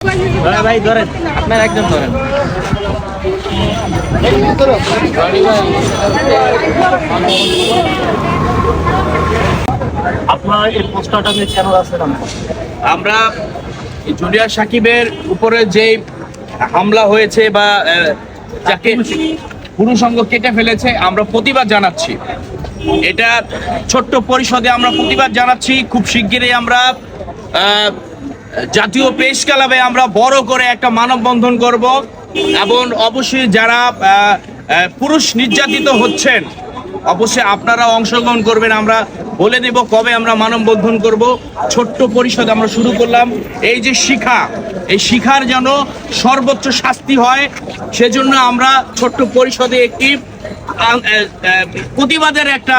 ধরেন ভাই ধরেন আপনার একদম ধরেন। আপনার এই পোস্টারটা নিয়ে কেন রাস্তায় আমরা এই জুনিয়র সাকিবের উপরে যে হামলা হয়েছে বা আহ, যাকে পুরুষঙ্গ কেটে ফেলেছে আমরা প্রতিবাদ জানাচ্ছি। এটা ছোট্ট পরিষদে আমরা প্রতিবাদ জানাচ্ছি। খুব শিগগিরই আমরা আহ, জাতীয় পেশ ক্লাবে আমরা বড় করে একটা মানববন্ধন করব এবং অবশ্যই যারা পুরুষ নির্যাতিত হচ্ছেন, অবশ্যই আপনারা অংশগ্রহণ করবেন। আমরা বলে দেব কবে আমরা মানববন্ধন করব। ছোট্ট পরিষদ আমরা শুরু করলাম। এই যে শিখা, এই শিখার যেন সর্বোচ্চ শাস্তি হয়, সেজন্য আমরা ছোট্ট পরিষদে একটি প্রতিবাদের একটা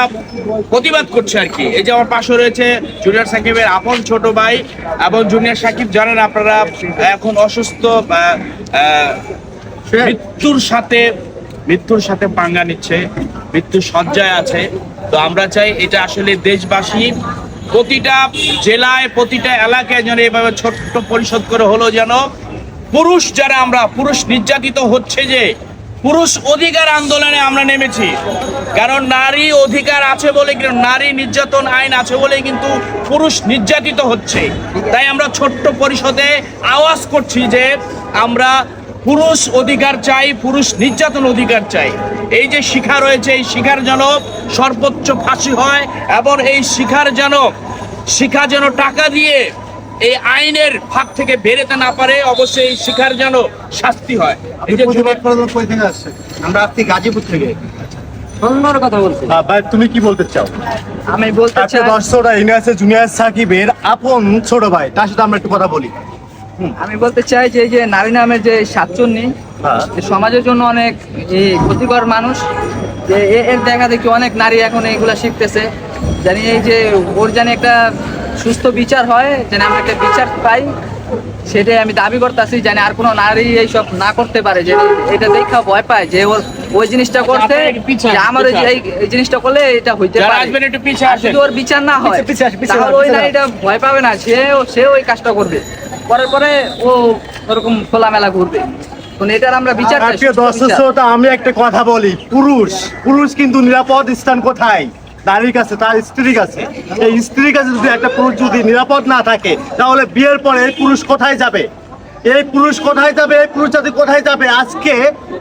প্রতিবাদ করছে আর কি। এই যে আমার পাশে রয়েছে জুনিয়র সাকিবের আপন ছোট ভাই এবং জুনিয়র সাকিব জানেন আপনারা এখন অসুস্থ আহ, মৃত্যুর সাথে মৃত্যুর সাথে পাঙ্গা নিচ্ছে মৃত্যু সজ্জায় আছে। তো আমরা চাই এটা আসলে দেশবাসী প্রতিটা জেলায় প্রতিটা এলাকায় যেন এভাবে ছোট্ট পরিশোধ করে হলো যেন পুরুষ যারা আমরা পুরুষ নির্যাতিত হচ্ছে যে পুরুষ অধিকার আন্দোলনে আমরা নেমেছি। কারণ নারী অধিকার আছে বলে কিন্তু নারী নির্যাতন আইন আছে বলে কিন্তু পুরুষ নির্যাতিত হচ্ছে। তাই আমরা ছোট্ট পরিষদে আওয়াজ করছি যে আমরা পুরুষ অধিকার চাই, পুরুষ নির্যাতন অধিকার চাই। এই যে শিখা রয়েছে, এই শিখার যেন সর্বোচ্চ ফাঁসি হয় এবং এই শিখার যেন শিখা যেন টাকা দিয়ে এই আইনের ফাঁক থেকে বেরোতে না পারে অবশ্যই এই শিখার যেন শাস্তি হয়। এই যে প্রতিবাদ করার কই থেকে আসছে আমরা আসছি গাজীপুর থেকে। সুন্দর কথা বলছি আহ, ভাই তুমি কি বলতে চাও? আমি বলতে চাই দর্শকরা আছে সাকিবের আপন ছোট ভাই। তার সাথে আমরা একটু কথা বলি। আমি বলতে চাই যে এই যে নারী নামের যে সাতচন্নি হ্যাঁ। সমাজের জন্য অনেক ক্ষতিকর মানুষ। যে এ- এর দেখা দেখি অনেক নারী এখন এইগুলা শিখতেছে। জানি এই যে ওর জানি একটা সুস্থ বিচার হয় যেন আমরা একটা বিচার পাই সেটাই আমি দাবি করতেছি জানি আর কোনো নারী এইসব না করতে পারে যে এটা দেখা ভয় পায় যে ওর ওই জিনিসটা করতে যে আসুন, আমার ওই যে এই- জিনিসটা করলে এটা হইতে যারা পারে। যদি ওর বিচার না হয় তাহলে ওই নারীটা ভয় পাবে না সে সে ওই কাজটা করবে। করার পরে ও ওরকম খোলামেলা ঘুরবে। আমি একটা কথা বলি পুরুষ পুরুষ কিন্তু নিরাপদ স্থান কোথায়? নারীর কাছে, তার স্ত্রীর কাছে। এই স্ত্রীর কাছে যদি একটা পুরুষ যদি নিরাপদ না থাকে, তাহলে বিয়ের পরে এই পুরুষ কোথায় যাবে? এই পুরুষ কোথায় যাবে? এই পুরুষ জাতি কোথায় যাবে? আজকে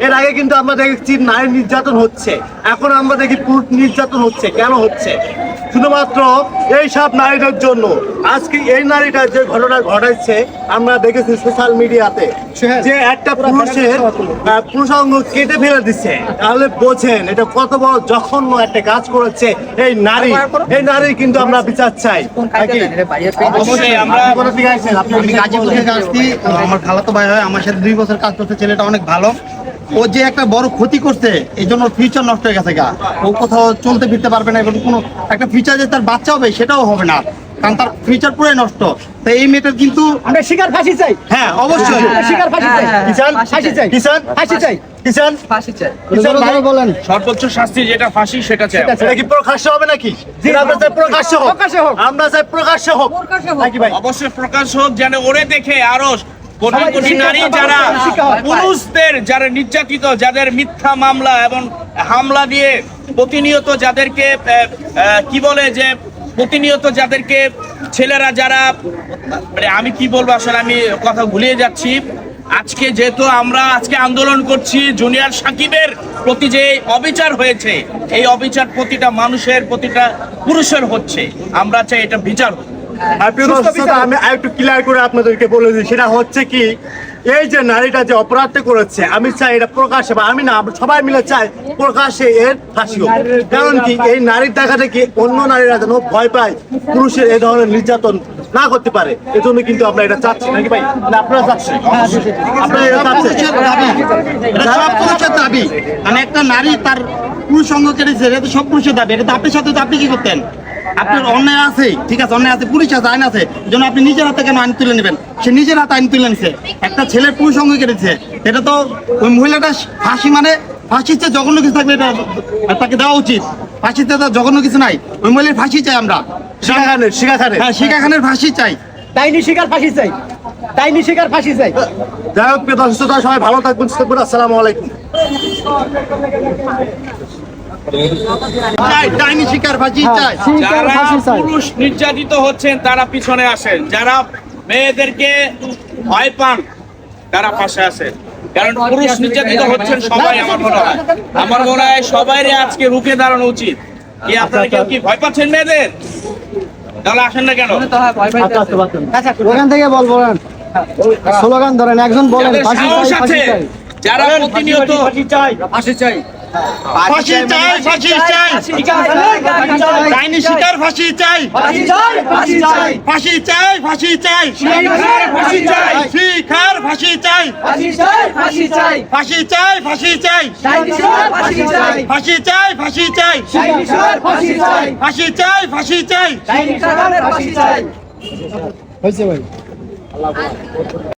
এর আগে কিন্তু আমরা দেখছি নারী নির্যাতন হচ্ছে। এখন আমরা দেখি পুরুষ নির্যাতন হচ্ছে। কেন হচ্ছে? শুধুমাত্র এই সব নারীদের জন্য। আজকে এই নারীটা যে ঘটনা ঘটাচ্ছে আমরা দেখেছি সোশ্যাল মিডিয়াতে যে একটা পুরুষের পুরুষাঙ্গ কেটে ফেলে দিচ্ছে। তাহলে বোঝেন এটা কত বড় জঘন্য একটা কাজ করেছে এই নারী। এই নারী কিন্তু আমরা বিচার চাই। আমরা খালাতো ভাই হয় আমার সাথে দুই বছর কাজ করতে ছেলেটা অনেক ভালো। ও যে একটা বড় ক্ষতি করছে এই জন্য ফিউচার নষ্ট হয়ে গেছে গা। ও কোথাও চলতে ফিরতে পারবে না এবং কোনো একটা ফিউচার যে তার বাচ্চা হবে সেটাও হবে না। কারণ তার ফিউচার পুরাই নষ্ট। তো এই মেয়েটার কিন্তু আমরা শিকার ফাঁসি চাই। হ্যাঁ অবশ্যই। শিকার ফাঁসি চাই। হ্যাঁ, কিষান ফাঁসি চাই। কিষান ফাঁসি চাই। কিষান ফাঁসি চাই। কিষান ভাই বলেন। সর্বোচ্চ শাস্তি যেটা ফাঁসি সেটা চাই আমরা। এটা কি প্রকাশ্য হবে নাকি? আমরা চাই প্রকাশ্য হোক। প্রকাশ্য হোক। আমরা চাই প্রকাশ্য হোক। নাকি ভাই? অবশ্যই প্রকাশ হোক যেন ওরে দেখে আরও কোটি কোটি নারী যারা পুরুষদের যারা নির্যাতিত যাদের মিথ্যা মামলা এবং হামলা দিয়ে প্রতিনিয়ত যাদেরকে কি বলে যে প্রতিনিয়ত যাদেরকে ছেলেরা যারা মানে আমি কি বলব আসলে আমি কথা ভুলিয়ে যাচ্ছি। আজকে যেহেতু আমরা আজকে আন্দোলন করছি জুনিয়র সাকিবের প্রতি যে অবিচার হয়েছে এই অবিচার প্রতিটা মানুষের প্রতিটা পুরুষের হচ্ছে। আমরা চাই এটা বিচার হোক। আমি একটু ক্লিয়ার করে আপনাদেরকে বলে দিই সেটা হচ্ছে কি এই যে নারীটা যে অপরাধটা করেছে আমি চাই এটা প্রকাশে বা আমি না সবাই মিলে চাই প্রকাশে এর ফাঁসি হোক। কারণ কি এই নারীর দেখা কি অন্য নারীরা যেন ভয় পায় পুরুষের এই ধরনের নির্যাতন না করতে পারে এজন্য কিন্তু আমরা এটা চাচ্ছি। নাকি ভাই? না আপনারা চাচ্ছেন? আপনারা এটা চাচ্ছেন? দাবি। এটা সব পুরুষের দাবি। মানে একটা নারী তার পুরুষ সঙ্গ কেটেছে এটা সব পুরুষের দাবি। এটা আপনার সাথে তো আপনি কি করতেন? আপনার অন্যায় আছে ঠিক আছে অন্যায় আছে পুলিশ আছে আইন আছে। জন্য আপনি নিজের হাতে কেন আইন তুলে নেবেন? সে নিজের হাতে আইন তুলে নিছে। একটা ছেলের পুরুষ সঙ্গ কেটেছে এটা তো ওই মহিলাটা ফাঁসি মানে ফাঁসিতে জঘন্য কিছু থাকলে এটা তাকে দেওয়া উচিত। ফাঁসিতে তো জঘন্য কিছু নাই। ওই মহিলার ফাঁসি চাই আমরা। শিখা খানের শিখা খানের হ্যাঁ শিখা খানের ফাঁসি চাই। ডাইনি শিকার ফাঁসি চাই। ডাইনি শিকার ফাঁসি চাই। যাই হোক প্রিয় দর্শক সবাই ভালো থাকবেন সুস্থ থাকবেন আসসালামু আলাইকুম। চাই ডাইনি শিকার ফাঁসি চাই। যারা পুরুষ নির্যাতিত হচ্ছেন তারা পিছনে আসেন। যারা মেয়েদেরকে ভয় পান তারা পাশে আসেন। কারণ পুরুষ নির্যাতিত হচ্ছেন সবাই আমার মনে হয় আমার মনে হয় সবাই আজকে রুখে দাঁড়ানো উচিত। কি আপনারা কেউ কি ভয় পাচ্ছেন মেয়েদের? তাহলে আসেন না কেন? হয় পাইতেছে। ওখান থেকে বল বলেন। স্লোগান ধরেন একজন বলেন যারা প্রতিনিয়ত ফাঁসি চাই ফাঁসি চাই। ফাঁসি চাই ফাঁসি চাই ফাঁসি চাই ফাঁসি চাই ফাঁসি চাই ফাঁসি চাই ফাঁসি চাই ফাঁসি চাই ফাঁসি চাই ফাঁসি চাই ফাঁসি চাই ফাঁসি চাই ফাঁসি চাই ফাঁসি চাই ফাঁসি চাই ফাঁসি চাই ফাঁসি চাই ফাঁসি চাই হয়েছে ভাই